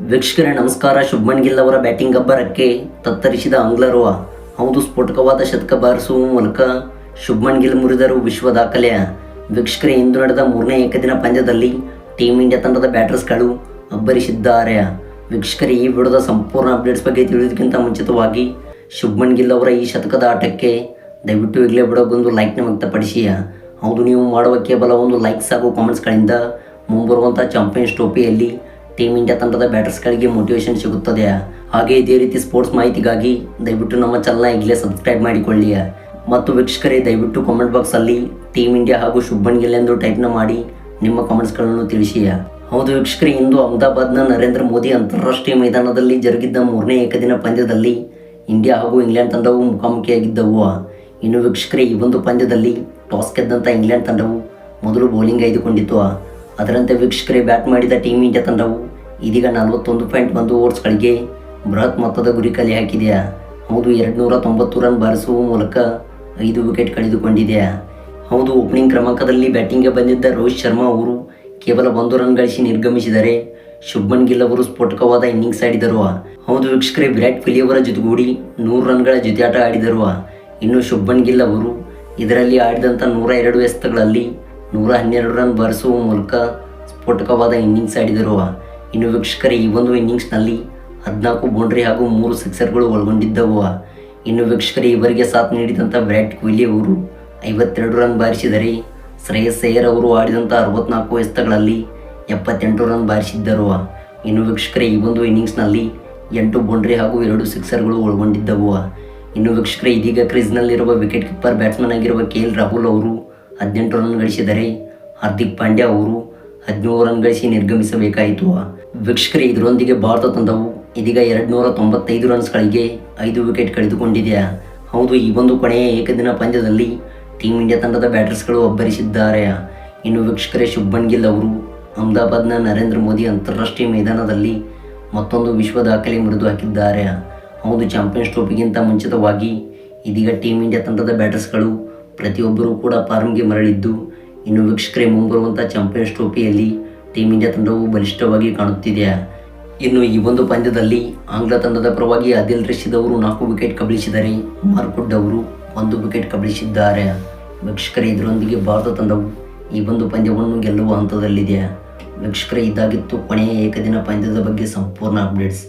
ವೀಕ್ಷಕರೇ, ನಮಸ್ಕಾರ. ಶುಭ್ಮನ್ ಗಿಲ್ ಅವರ ಬ್ಯಾಟಿಂಗ್ ಅಬ್ಬರಕ್ಕೆ ತತ್ತರಿಸಿದ ಆಂಗ್ಲರು ಹೌದು, ಸ್ಫೋಟಕವಾದ ಶತಕ ಬಾರಿಸುವ ಮೂಲಕ ಶುಭ್ಮನ್ ಗಿಲ್ ಮುರಿದರು ವಿಶ್ವ ದಾಖಲೆಯ ವೀಕ್ಷಕರೇ, ಇಂದು ನಡೆದ ಮೂರನೇ ಏಕದಿನ ಪಂದ್ಯದಲ್ಲಿ ಟೀಮ್ ಇಂಡಿಯಾ ತಂಡದ ಬ್ಯಾಟರ್ಸ್ಗಳು ಅಬ್ಬರಿಸಿದ್ದಾರೆ. ವೀಕ್ಷಕರೇ, ಈ ವಿಡದ ಸಂಪೂರ್ಣ ಅಪ್ಡೇಟ್ಸ್ ಬಗ್ಗೆ ತಿಳಿಯೋದಕ್ಕಿಂತ ಮುಂಚಿತವಾಗಿ ಶುಭ್ಮನ್ ಗಿಲ್ ಅವರ ಈ ಶತಕದ ಆಟಕ್ಕೆ ದಯವಿಟ್ಟು ಈಗಲೇ ಬಿಡೋಗೊಂದು ಲೈಕ್ನ ವ್ಯಕ್ತಪಡಿಸಿ. ಹೌದು, ನೀವು ಮಾಡುವ ಕೇವಲ ಒಂದು ಲೈಕ್ಸ್ ಹಾಗೂ ಕಾಮೆಂಟ್ಸ್ಗಳಿಂದ ಮುಂಬರುವಂಥ ಚಾಂಪಿಯನ್ಸ್ ಟ್ರೋಫಿಯಲ್ಲಿ ಟೀಮ್ ಇಂಡಿಯಾ ತಂಡದ ಬ್ಯಾಟರ್ಸ್ಗಳಿಗೆ ಮೋಟಿವೇಶನ್ ಸಿಗುತ್ತದೆ. ಹಾಗೆ ಇದೇ ರೀತಿ ಸ್ಪೋರ್ಟ್ಸ್ ಮಾಹಿತಿಗಾಗಿ ದಯವಿಟ್ಟು ನಮ್ಮ ಚಾನಲ್ನ ಈಗಲೇ ಸಬ್ಸ್ಕ್ರೈಬ್ ಮಾಡಿಕೊಳ್ಳಿ. ಮತ್ತು ವೀಕ್ಷಕರೇ, ದಯವಿಟ್ಟು ಕಾಮೆಂಟ್ ಬಾಕ್ಸಲ್ಲಿ ಟೀಮ್ ಇಂಡಿಯಾ ಹಾಗೂ ಶುಭನ್ ಗಿಲ್ ಎಂದು ಟೈಪ್ನ ಮಾಡಿ ನಿಮ್ಮ ಕಾಮೆಂಟ್ಸ್ಗಳನ್ನು ತಿಳಿಸಿ. ಹೌದು ವೀಕ್ಷಕರೇ, ಇಂದು ಅಹಮದಾಬಾದ್ನ ನರೇಂದ್ರ ಮೋದಿ ಅಂತಾರಾಷ್ಟ್ರೀಯ ಮೈದಾನದಲ್ಲಿ ಜರುಗಿದ್ದ ಮೂರನೇ ಏಕದಿನ ಪಂದ್ಯದಲ್ಲಿ ಇಂಡಿಯಾ ಹಾಗೂ ಇಂಗ್ಲೆಂಡ್ ತಂಡವು ಮುಖಾಮುಖಿಯಾಗಿದ್ದವು. ಇನ್ನು ವೀಕ್ಷಕರೇ, ಈ ಒಂದು ಪಂದ್ಯದಲ್ಲಿ ಟಾಸ್ ಗೆದ್ದಂಥ ಇಂಗ್ಲೆಂಡ್ ತಂಡವು ಮೊದಲು ಬೌಲಿಂಗ್ ಆಯ್ದುಕೊಂಡಿತ್ತು. ಅದರಂತೆ ವೀಕ್ಷಕರೇ, ಬ್ಯಾಟ್ ಮಾಡಿದ ಟೀಮ್ ಇಂಡಿಯಾ ತಂಡವು ಇದೀಗ ನಲವತ್ತೊಂದು ಪಾಯಿಂಟ್ ಒಂದು ಓವರ್ಸ್ಗಳಿಗೆ ಬೃಹತ್ ಮೊತ್ತದ ಗುರಿ ಕಲೆ ಹಾಕಿದೆ ಹೌದು ಎರಡು ನೂರ ತೊಂಬತ್ತು ರನ್ ಬಾರಿಸುವ ಮೂಲಕ ಐದು ವಿಕೆಟ್ ಕಳೆದುಕೊಂಡಿದೆ ಹೌದು ಓಪನಿಂಗ್ ಕ್ರಮಾಂಕದಲ್ಲಿ ಬ್ಯಾಟಿಂಗ್ಗೆ ಬಂದಿದ್ದ ರೋಹಿತ್ ಶರ್ಮಾ ಅವರು ಕೇವಲ ಒಂದು ರನ್ ಗಳಿಸಿ ನಿರ್ಗಮಿಸಿದರೆ ಶುಭ್ಮನ್ ಗಿಲ್ ಅವರು ಸ್ಫೋಟಕವಾದ ಇನ್ನಿಂಗ್ಸ್ ಆಡಿದರು. ಹೌದು ವೀಕ್ಷಕರೇ, ವಿರಾಟ್ ಕೊಹ್ಲಿ ಅವರ ಜೊತೆಗೂಡಿ ನೂರು ರನ್ಗಳ ಜೊತೆಯಾಟ ಆಡಿದರು. ಇನ್ನು ಶುಭ್ಮನ್ ಗಿಲ್ ಅವರು ಇದರಲ್ಲಿ ಆಡಿದಂಥ ನೂರ ಎರಡು ಎಸೆತಗಳಲ್ಲಿ ನೂರ ಹನ್ನೆರಡು ರನ್ ಬಾರಿಸುವ ಮೂಲಕ ಸ್ಫೋಟಕವಾದ ಇನ್ನಿಂಗ್ಸ್ ಆಡಿದರು ಇನ್ನು ವೀಕ್ಷಕರೇ, ಈ ಒಂದು ಇನ್ನಿಂಗ್ಸ್ನಲ್ಲಿ ಹದಿನಾಲ್ಕು ಬೌಂಡ್ರಿ ಹಾಗೂ ಮೂರು ಸಿಕ್ಸರ್ಗಳು ಒಳಗೊಂಡಿದ್ದವು ಇನ್ನು ವೀಕ್ಷಕರೇ, ಇವರಿಗೆ ಸಾಥ್ ನೀಡಿದಂಥ ವಿರಾಟ್ ಕೊಹ್ಲಿ ಅವರು ಐವತ್ತೆರಡು ರನ್ ಬಾರಿಸಿದರೆ ಶ್ರೇಯಸ್ ಅಯ್ಯರ್ ಅವರು ಆಡಿದಂಥ ಅರವತ್ನಾಲ್ಕು ಎಸ್ತಗಳಲ್ಲಿ ಎಪ್ಪತ್ತೆಂಟು ರನ್ ಬಾರಿಸಿದ್ದರು ಇನ್ನು ವೀಕ್ಷಕರೇ, ಈ ಒಂದು ಇನ್ನಿಂಗ್ಸ್ನಲ್ಲಿ ಎಂಟು ಬೌಂಡ್ರಿ ಹಾಗೂ ಎರಡು ಸಿಕ್ಸರ್ಗಳು ಒಳಗೊಂಡಿದ್ದವು ಇನ್ನು ವೀಕ್ಷಕರೇ, ಇದೀಗ ಕ್ರೀಸ್ನಲ್ಲಿರುವ ವಿಕೆಟ್ ಕೀಪರ್ ಬ್ಯಾಟ್ಸ್ಮನ್ ಆಗಿರುವ ಕೆ ಎಲ್ ರಾಹುಲ್ ಅವರು ಹದಿನೆಂಟು ರನ್ ಗಳಿಸಿದರೆ ಹಾರ್ದಿಕ್ ಪಾಂಡ್ಯ ಅವರು ಹದಿನೇಳು ರನ್ ಗಳಿಸಿ ನಿರ್ಗಮಿಸಬೇಕಾಯಿತು. ವೀಕ್ಷಕರೇ, ಇದರೊಂದಿಗೆ ಭಾರತ ತಂಡವು ಇದೀಗ ಎರಡು ನೂರ ತೊಂಬತ್ತೈದು ರನ್ಸ್ಗಳಿಗೆ ಐದು ವಿಕೆಟ್ ಕಳೆದುಕೊಂಡಿದೆ. ಹೌದು, ಈ ಒಂದು ಕೊನೆಯ ಏಕದಿನ ಪಂದ್ಯದಲ್ಲಿ ಟೀಮ್ ಇಂಡಿಯಾ ತಂಡದ ಬ್ಯಾಟರ್ಸ್ಗಳು ಅಬ್ಬರಿಸಿದ್ದಾರೆ ಇನ್ನು ವೀಕ್ಷಕರೇ ಶುಭನ್ ಗಿಲ್ ಅವರು ಅಹಮದಾಬಾದ್ನ ನರೇಂದ್ರ ಮೋದಿ ಅಂತಾರಾಷ್ಟ್ರೀಯ ಮೈದಾನದಲ್ಲಿ ಮತ್ತೊಂದು ವಿಶ್ವ ದಾಖಲೆ ಮುರಿದು ಹಾಕಿದ್ದಾರೆ. ಹೌದು ಚಾಂಪಿಯನ್ಸ್ ಟ್ರೋಫಿಗಿಂತ ಮುಂಚಿತವಾಗಿ ಇದೀಗ ಟೀಮ್ ಇಂಡಿಯಾ ತಂಡದ ಬ್ಯಾಟರ್ಸ್ಗಳು ಪ್ರತಿಯೊಬ್ಬರೂ ಕೂಡ ಫಾರ್ಮ್ಗೆ ಮರಳಿದ್ದು, ಇನ್ನು ವೀಕ್ಷಕರೇ ಮುಂಬರುವಂಥ ಚಾಂಪಿಯನ್ಸ್ ಟ್ರೋಫಿಯಲ್ಲಿ ಟೀಮ್ ಇಂಡಿಯಾ ತಂಡವು ಬಲಿಷ್ಠವಾಗಿ ಕಾಣುತ್ತಿದೆ. ಇನ್ನು ಈ ಒಂದು ಪಂದ್ಯದಲ್ಲಿ ಆಂಗ್ಲ ತಂಡದ ಪರವಾಗಿ ಅದಿಲ್ ರಶೀದ್ ಅವರು ನಾಲ್ಕು ವಿಕೆಟ್ ಕಬಳಿಸಿದರೆ ಮಾರ್ಕುಡ್ ಅವರು ಒಂದು ವಿಕೆಟ್ ಕಬಳಿಸಿದ್ದಾರೆ. ವೀಕ್ಷಕರೇ, ಇದರೊಂದಿಗೆ ಭಾರತ ತಂಡವು ಈ ಒಂದು ಪಂದ್ಯವನ್ನು ಗೆಲ್ಲುವ ಹಂತದಲ್ಲಿದೆ. ವೀಕ್ಷಕರೇ, ಇದಾಗಿತ್ತು ಕೊನೆಯ ಏಕದಿನ ಪಂದ್ಯದ ಬಗ್ಗೆ ಸಂಪೂರ್ಣ ಅಪ್ಡೇಟ್ಸ್